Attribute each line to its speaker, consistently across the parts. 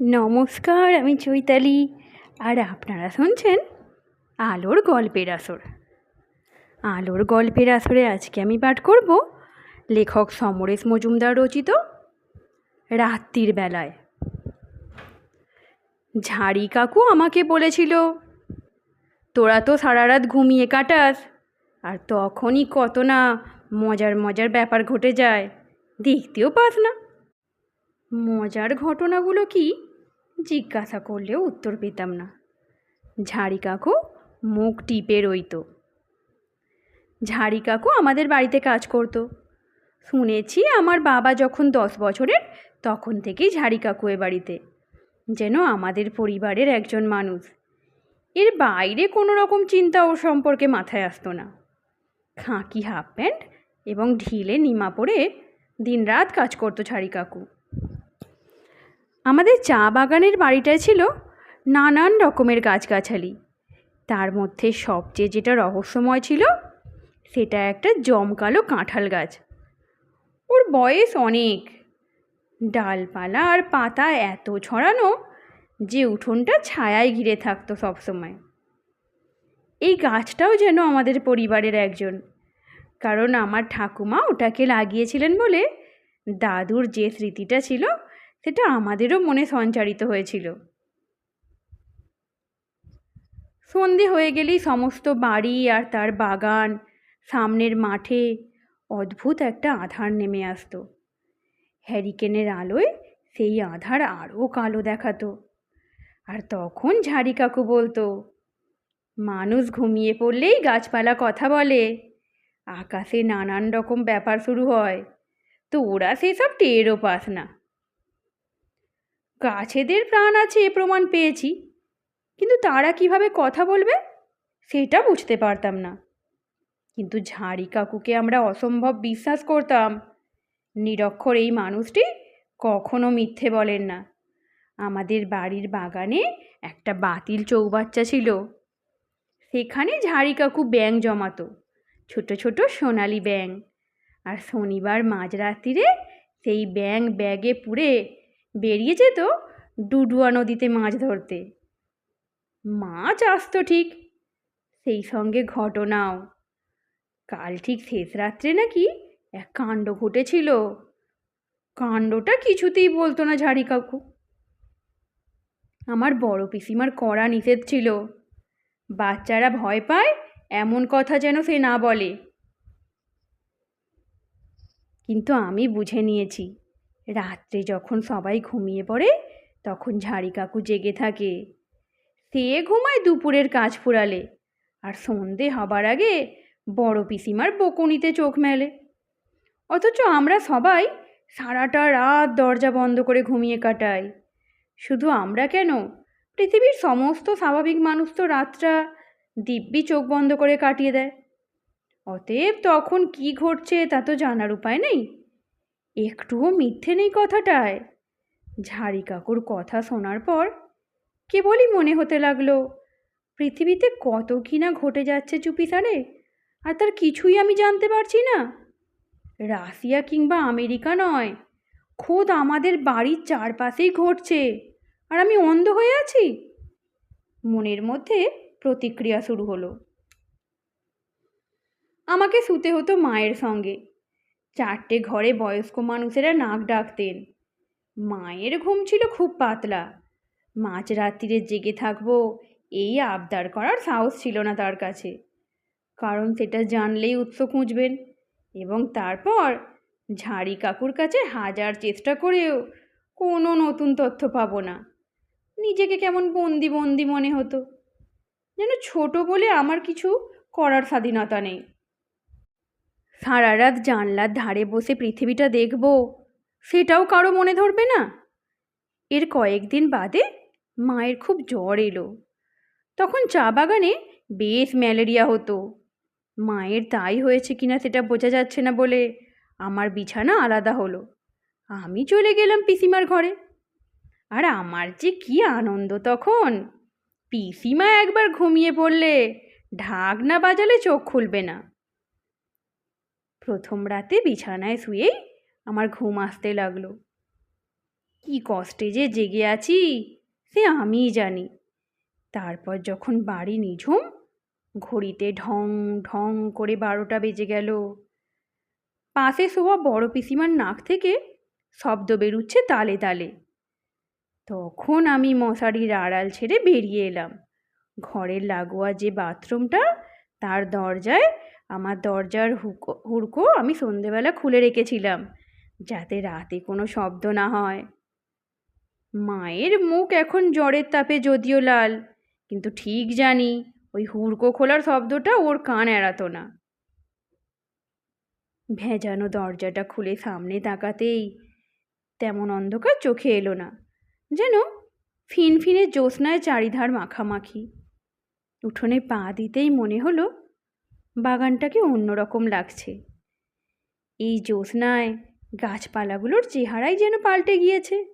Speaker 1: নমস্কার, আমি চৈতালি। আর আপনারা শুনছেন আলোর গল্পের আসর। আলোর গল্পের আসরে আজকে আমি পাঠ করব লেখক সমরেশ মজুমদার রচিত রাত্রির বেলায়। ঝাড়ি কাকু আমাকে বলেছিল, তোরা তো সারা রাত ঘুমিয়ে কাটাস, আর তখনই কত না মজার মজার ব্যাপার ঘটে যায়, দেখতেও পাস না। মজার ঘটনাগুলো কি? জিজ্ঞাসা করলেও উত্তর পেতাম না। ঝাড়ি কাকু মুখ টিপে রইত। ঝাড়ি কাকু আমাদের বাড়িতে কাজ করতো। শুনেছি আমার বাবা যখন দশ বছরের, তখন থেকেই ঝাড়ি কাকু এ বাড়িতে। যেন আমাদের পরিবারের একজন মানুষ। এর বাইরে কোনো রকম চিন্তা ও সম্পর্কে মাথায় আসতো না। খাঁকি হাফ প্যান্ট এবং ঢিলে নিমা পরে দিনরাত কাজ করতো ঝাড়ি কাকু। আমাদের চা বাগানের বাড়িটায় ছিল নানান রকমের গাছগাছালি। তার মধ্যে সবচেয়ে যেটা রহস্যময় ছিল, সেটা একটা জমকালো কাঁঠাল গাছ। ওর বয়স অনেক। ডালপালা আর পাতা এত ছড়ানো যে উঠোনটা ছায়ায় ঘিরে থাকতো সবসময়। এই গাছটাও যেন আমাদের পরিবারের একজন। কারণ আমার ঠাকুমা ওটাকে লাগিয়েছিলেন বলে দাদুর যে স্মৃতিটা ছিল সেটা আমাদেরও মনে সঞ্চারিত হয়েছিল। সন্ধে হয়ে গেলেই সমস্ত বাড়ি আর তার বাগান সামনের মাঠে অদ্ভুত একটা আধার নেমে আসতো। হ্যারিকেনের আলোয় সেই আধার আরও কালো দেখাতো। আর তখন ঝাড়ি কাকু বলতো, মানুষ ঘুমিয়ে পড়লেই গাছপালা কথা বলে, আকাশে নানান রকম ব্যাপার শুরু হয়, তো ওরা সেসব টেরও পাস না। গাছেদের প্রাণ আছে এ প্রমাণ পেয়েছি। কিন্তু তারা কীভাবে কথা বলবে, সেটা বুঝতে পারতাম না। কিন্তু ঝাড়ি কাকুকে আমরা অসম্ভব বিশ্বাস করতাম। নিরক্ষর এই মানুষটি কখনো মিথ্যে বলেন না। আমাদের বাড়ির বাগানে একটা বাতিল চৌবাচ্চা ছিল। সেখানে ঝাড়ি কাকু ব্যাং জমাতো, ছোট ছোট সোনালি ব্যাং আর শনিবার মাঝরাত্রিরে সেই ব্যাং ব্যাগে পুড়ে বেরিয়ে যেত ডুডুয়া নদীতে মাছ ধরতে। মাছ আসতো ঠিক, সেই সঙ্গে ঘটনাও। কাল ঠিক শেষ রাত্রে নাকি এক কাণ্ড ঘটেছিল। কাণ্ডটা কিছুতেই বলতো না ঝাড়ি কাকু। আমার বড় পিসিমার কড়া নিষেধ ছিল। বাচ্চারা ভয় পায়, এমন কথা যেন সে না বলে। কিন্তু আমি বুঝে নিয়েছি রাত্রে যখন সবাই ঘুমিয়ে পড়ে, তখন ঝাড়ি কাকু জেগে থাকে। সে ঘুমায় দুপুরের কাজ ফুরালে, আর সন্ধে হবার আগে বড় পিসিমার বকুনিতে চোখ মেলে। অথচ আমরা সবাই সারাটা রাত দরজা বন্ধ করে ঘুমিয়ে কাটাই। শুধু আমরা কেন? পৃথিবীর সমস্ত স্বাভাবিক মানুষ তো রাতটা দিব্যি চোখ বন্ধ করে কাটিয়ে দেয়। অতএব তখন কি ঘটছে তা তো জানার উপায় নেই। একটুও মিথ্যে নেই কথাটায়। ঝাড়ি কাকুর কথা শোনার পর কেবলই মনে হতে লাগল, পৃথিবীতে কত কি না ঘটে যাচ্ছে চুপিসারে আর তার কিছুই আমি জানতে পারছি না। রাশিয়া কিংবা আমেরিকা নয়, খোদ আমাদের বাড়ির চারপাশেই ঘটছে, আর আমি অন্ধ হয়ে আছি। মনের মধ্যে প্রতিক্রিয়া শুরু হলো। আমাকে শুতে হতো মায়ের সঙ্গে চারটে ঘরে বয়স্ক মানুষেরা নাক ডাকতেন। মায়ের ঘুম ছিল খুব পাতলা। মাঝ রাত্রিরে জেগে থাকব, এই আবদার করার সাহস ছিল না তার কাছে। কারণ সেটা জানলেই উৎস খুঁজবেন। এবং তারপর ঝাড়ি কাকুর কাছে হাজার চেষ্টা করেও কোনো নতুন তথ্য পাবো না। নিজেকে কেমন বন্দি বন্দি মনে হতো। যেন ছোট বলে আমার কিছু করার স্বাধীনতা নেই। সারা রাত জানলার ধারে বসে পৃথিবীটা দেখব, সেটাও কারও মনে ধরবে না? এর কয়েকদিন বাদে মায়ের খুব জ্বর এলো। তখন চা বাগানে বেশ ম্যালেরিয়া হতো। মায়ের তাই হয়েছে কিনা সেটা বোঝা যাচ্ছে না বলে আমার বিছানা আলাদা হলো। আমি চলে গেলাম পিসিমার ঘরে। আর আমার যে কি আনন্দ তখন! পিসিমা একবার ঘুমিয়ে পড়লে ঢাক না বাজালে চোখ খুলবে না। প্রথম রাতে বিছানায় শুয়েই আমার ঘুম আসতে লাগল। কি কষ্টে যে জেগে আছি, সে আমিই জানি। তারপর যখন বাড়ি নিঝুম, ঘড়িতে ঢং ঢং করে বারোটা বেজে গেল। পাশে শোয়া বড় পিসিমার নাক থেকে শব্দ বেরুচ্ছে তালে তালে। তখন আমি মশারির আড়াল ছেড়ে বেরিয়ে এলাম। ঘরের লাগোয়া যে বাথরুমটা, তার দরজায় আমার দরজার হুকো, হুড়কো আমি সন্ধেবেলা খুলে রেখেছিলাম, যাতে রাতে কোনো শব্দ না হয়। মায়ের মুখ এখন জ্বরের তাপে যদিও লাল, কিন্তু ঠিক জানি ওই হুড়কো খোলার শব্দটা ওর কান এড়াতো না। ভেজানো দরজাটা খুলে সামনে তাকাতেই তেমন অন্ধকার চোখে এলো না, যেন ফিনফিনে জ্যোৎস্নায় চারিধার মাখামাখি। উঠোনে পা দিতেই মনে হলো বাগানটাকে অন্যরকম লাগছে। এই জ্যোৎস্নায় গাছপালাগুলোর চেহারাই যেন পাল্টে গিয়েছে।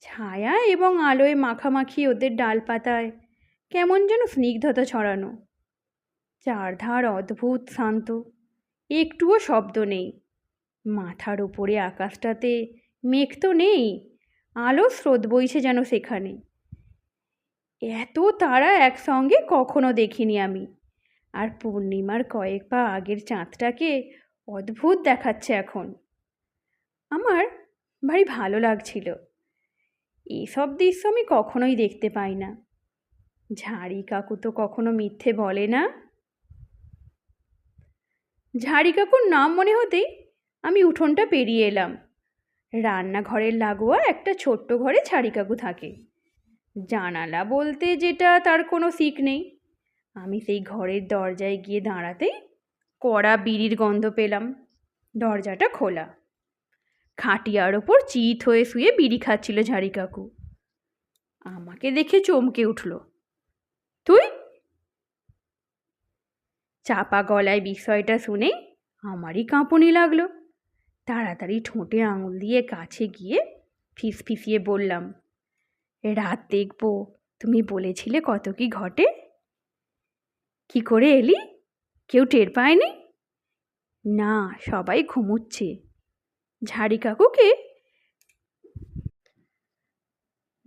Speaker 1: ছায়া এবং আলোয় মাখামাখি ওদের ডালপাতায় কেমন যেন স্নিগ্ধতা ছড়ানো। চারধার অদ্ভুত শান্ত, একটুও শব্দ নেই। মাথার উপরে আকাশটাতে মেঘ তো নেই, আলো স্রোত বইছে যেন সেখানে। এত তারা একসঙ্গে কখনো দেখিনি আমি। আর পূর্ণিমার কয়েক পা আগের চাঁদটাকে অদ্ভুত দেখাচ্ছে এখন। আমার ভারী ভালো লাগছিল। এসব দৃশ্য আমি কখনোই দেখতে পাই না। ঝাড়ি কাকু তো কখনো মিথ্যে বলে না। ঝাড়ি কাকুর নাম মনে হতেই আমি উঠোনটা পেরিয়ে এলাম। রান্নাঘরের লাগোয়া একটা ছোট্ট ঘরে ঝাড়ি কাকু থাকে। জানালা বলতে যেটা তার কোনো শিক নেই। আমি সেই ঘরের দরজায় গিয়ে দাঁড়াতেই কড়া বিড়ির গন্ধ পেলাম। দরজাটা খোলা। খাটিয়ার ওপর চিত হয়ে শুয়ে বিড়ি খাচ্ছিল ঝাড়ি কাকু। আমাকে দেখে চমকে উঠল। তুই? চাপা গলায় বিষয়টা শুনে আমারই কাঁপুনি লাগল। তাড়াতাড়ি ঠোঁটে আঙুল দিয়ে কাছে গিয়ে ফিস ফিসিয়ে বললাম, রাত দেখব। তুমি বলেছিলে কত কি ঘটে? কি করে এলি? কেউ টের পায়নি? না, সবাই ঘুমুচ্ছে। ঝাড়ি কাকুকে?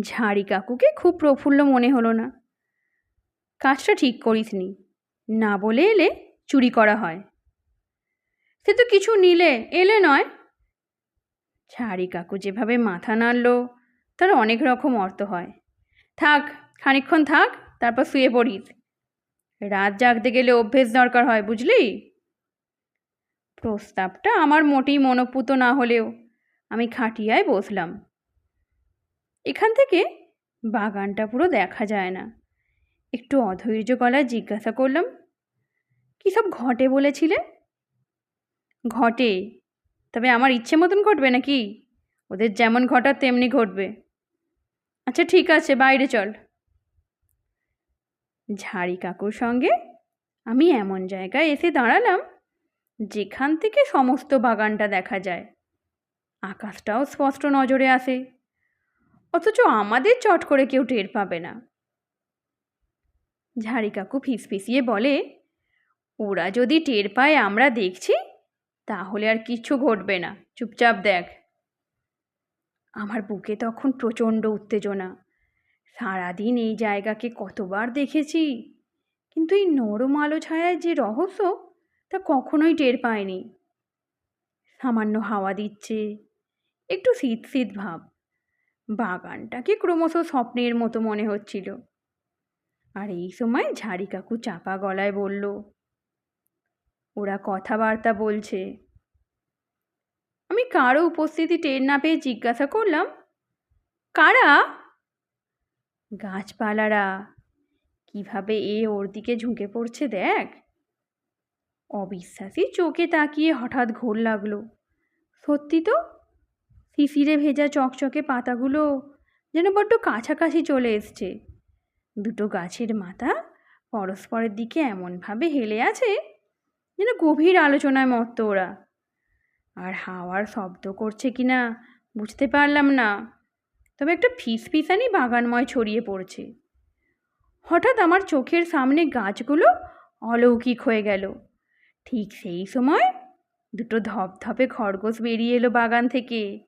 Speaker 1: ঝাড়ি কাকুকে খুব প্রফুল্ল মনে হলো না। কাজটা ঠিক করিসনি না। বলে এলে চুরি করা হয়। সে তো কিছু নিলে, এলে নয়। ঝাড়ি কাকু যেভাবে মাথা নাড়ল, তার অনেক রকম অর্থ হয়। থাক খানিক্ষণ থাক, তারপর শুয়ে পড়িস। রাত জাগতে গেলে অভ্যেস দরকার হয়, বুঝলি? প্রস্তাবটা আমার মোটেই মনোপুত না হলেও আমি খাটিয়ায় বসলাম। এখান থেকে বাগানটা পুরো দেখা যায় না। একটু অধৈর্য গলায় জিজ্ঞাসা করলাম, কী সব ঘটে বলেছিলে? ঘটে? তবে আমার ইচ্ছে মতন ঘটবে নাকি? ওদের যেমন ঘটার তেমনি ঘটবে। আচ্ছা ঠিক আছে, বাইরে চল। ঝাড়ি কাকুর সঙ্গে আমি এমন জায়গায় এসে দাঁড়ালাম যেখান থেকে সমস্ত বাগানটা দেখা যায়। আকাশটাও স্পষ্ট নজরে আসে, অথচ আমাদের চট করে কেউ টের পাবে না। ঝাড়ি কাকু ফিসফিসিয়ে বলে, ওরা যদি টের পায় আমরা দেখছি, তাহলে আর কিচ্ছু ঘটবে না। চুপচাপ দেখ। আমার বুকে তখন প্রচণ্ড উত্তেজনা। সারাদিন এই জায়গাকে কতবার দেখেছি। কিন্তু এই নরম আলো ছায়ায় যে রহস্য, তা কখনোই টের পায়নি সামান্য হাওয়া দিচ্ছে, একটু শীত শীত ভাব। বাগানটাকে ক্রমশ স্বপ্নের মতো মনে হচ্ছিল। আর এই সময় ঝাড়ি কাকু চাপা গলায় বলল, ওরা কথাবার্তা বলছে। আমি কারও উপস্থিতি টের না পেয়ে জিজ্ঞাসা করলাম, কারা? গাছপালারা। কীভাবে এ ওর দিকে ঝুঁকে পড়ছে দেখ। অবিশ্বাসী চোখে তাকিয়ে হঠাৎ ঘোর লাগল। সত্যি তো? শিশিরে ভেজা চকচকে পাতাগুলো যেন বড্ড কাছাকাছি চলে এসছে। দুটো গাছের মাথা পরস্পরের দিকে এমনভাবে হেলে আছে যেন গভীর আলোচনায় মত্ত ওরা। আর হাওয়ার শব্দ করছে কি না বুঝতে পারলাম না। তবে একটা ফিসফিসানি বাগানময় ছড়িয়ে পড়ছে। হঠাৎ আমার চোখের সামনে গাছগুলো অলৌকিক হয়ে গেল। ঠিক সেই সময় দুটো ধপধপে খরগোশ বেরিয়ে এলো বাগান থেকে।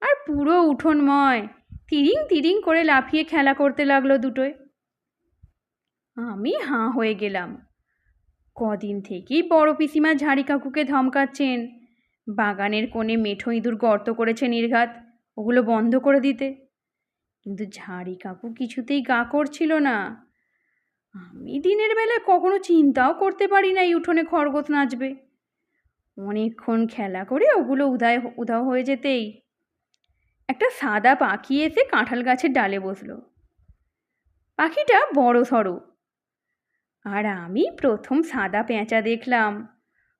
Speaker 1: আর পুরো উঠোনময়, তিরিং তিরিং করে লাফিয়ে খেলা করতে লাগল দুটোয় আমি হাঁ হয়ে গেলাম। কদিন থেকেই বড় পিসিমা ঝাড়ি কাকুকে ধমকাচ্ছেন। বাগানের কোণে মেঠো ইঁদুর গর্ত করেছে নির্ঘাত। ওগুলো বন্ধ করে দিতে। কিন্তু ঝাড়ি কাকু কিছুতেই গা করছিল না। আমি দিনের বেলায় কখনো চিন্তাও করতে পারি না এই উঠোনে খরগোশ নাচবে। অনেকক্ষণ খেলা করে ওগুলো উদায় উধাও হয়ে যেতেই। একটা সাদা পাখি এসে কাঁঠাল গাছের ডালে বসল। পাখিটা বড় সড়ো আর আমি প্রথম সাদা পেঁচা দেখলাম।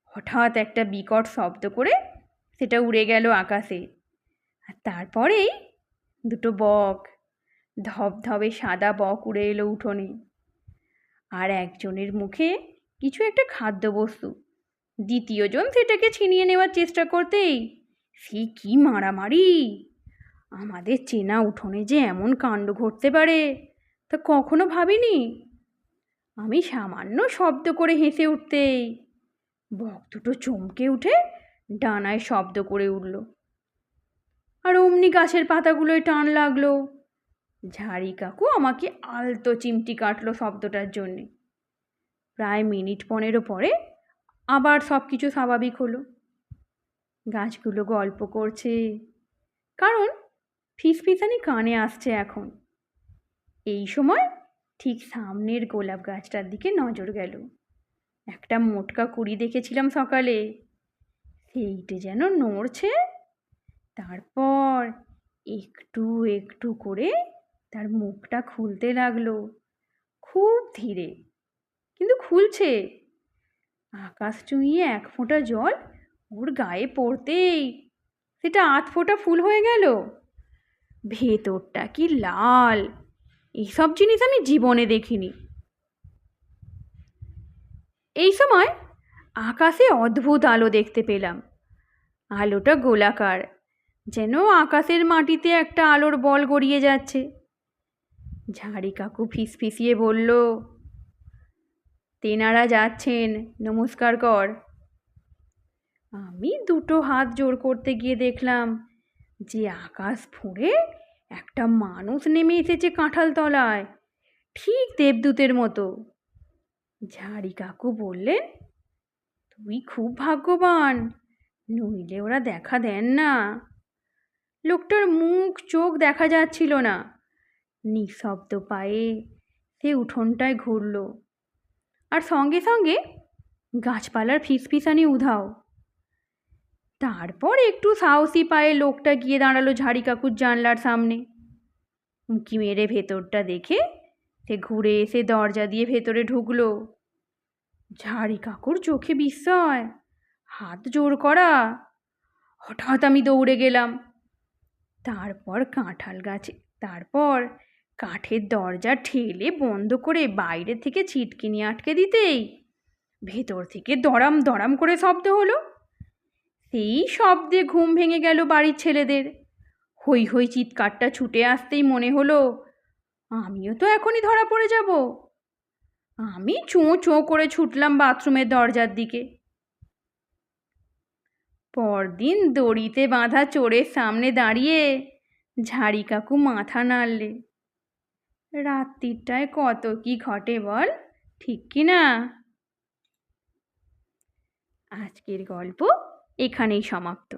Speaker 1: হঠাৎ একটা বিকট শব্দ করে সেটা উড়ে গেল আকাশে। আর তারপরেই দুটো বক, ধবধবে সাদা বক উড়ে এলো উঠোনে। আর একজনের মুখে কিছু একটা খাদ্যবস্তু। দ্বিতীয়জন সেটাকে ছিনিয়ে নেওয়ার চেষ্টা করতেই সে কি মারামারি? আমাদের চেনা উঠোনে যে এমন কাণ্ড ঘটতে পারে, তা কখনো ভাবিনি? আমি সামান্য শব্দ করে হেসে উঠতেই বক দুটো চমকে উঠে ডানায় শব্দ করে উঠল। আর অমনি গাছের পাতাগুলোয় টান লাগল। ঝাড়ি কাকু আমাকে আলতো চিমটি কাটলো শব্দটার জন্যে। প্রায় মিনিট পনেরো পরে আবার সব কিছু স্বাভাবিক হলো। গাছগুলো গল্প করছে, কারণ ফিসফিসানি কানে আসছে এখন। এই সময় ঠিক সামনের গোলাপ গাছটার দিকে নজর গেল। একটা মোটকা কুড়ি দেখেছিলাম সকালে। সেইটে যেন নড়ছে তারপর একটু একটু করে তার মুখটা খুলতে লাগল। খুব ধীরে, কিন্তু খুলছে। আকাশ চুঁইয়ে এক ফোঁটা জল ওর গায়ে পড়তেই, সেটা আধ ফোঁটা ফুল হয়ে গেল। ভেতরটা কি লাল, এইসব জিনিস আমি জীবনে দেখিনি। এই সময় আকাশে অদ্ভুত আলো দেখতে পেলাম। আলোটা গোলাকার যেন আকাশের মাটিতে একটা আলোর বল গড়িয়ে যাচ্ছে। ঝাড়ি কাকু ফিসফিসিয়ে বলল, তেনারা যাচ্ছেন, নমস্কার কর। আমি দুটো হাত জোর করতে গিয়ে দেখলাম যে আকাশ ফুঁড়ে একটা মানুষ নেমে এসেছে কাঁঠাল তলায়, ঠিক দেবদূতের মতো। ঝাড়ি কাকু বললেন, তুই খুব ভাগ্যবান, নইলে ওরা দেখা দেন না। লোকটার মুখ, চোখ দেখা যাচ্ছিল না। নিঃশব্দ পায়ে সে উঠোনটায় ঘুরল। আর সঙ্গে সঙ্গে গাছপালার ফিসফিসানি উধাও। তারপর একটু সাহসী পায়ে লোকটা গিয়ে দাঁড়াল ঝাড়ি কাকুর জানলার সামনে। উঁকি মেরে ভেতরটা দেখে সে ঘুরে এসে দরজা দিয়ে ভেতরে ঢুকলো। ঝাড়ি কাকুর চোখে বিস্ময়, হাত জোর করা। হঠাৎ আমি দৌড়ে গেলাম। তারপর কাঁঠাল গাছে। তারপর কাঠের দরজা ঠেলে বন্ধ করে বাইরে থেকে ছিটকিনি আটকে দিতেই ভেতর থেকে দড়াম দড়াম করে শব্দ হলো। সেই শব্দে ঘুম ভেঙে গেল বাড়ির ছেলেদের। হই হই চিৎকারটা ছুটে আসতেই মনে হলো, আমিও তো এখনই ধরা পড়ে যাব। আমি চোঁ চোঁ করে ছুটলাম বাথরুমের দরজার দিকে। পরদিন দড়িতে বাঁধা চোরের সামনে দাঁড়িয়ে ঝাড়ি কাকু মাথা নাড়লে। রাত্রিটায় কত কি ঘটে বল, ঠিক কি না? আজকের গল্প এখানেই সমাপ্ত।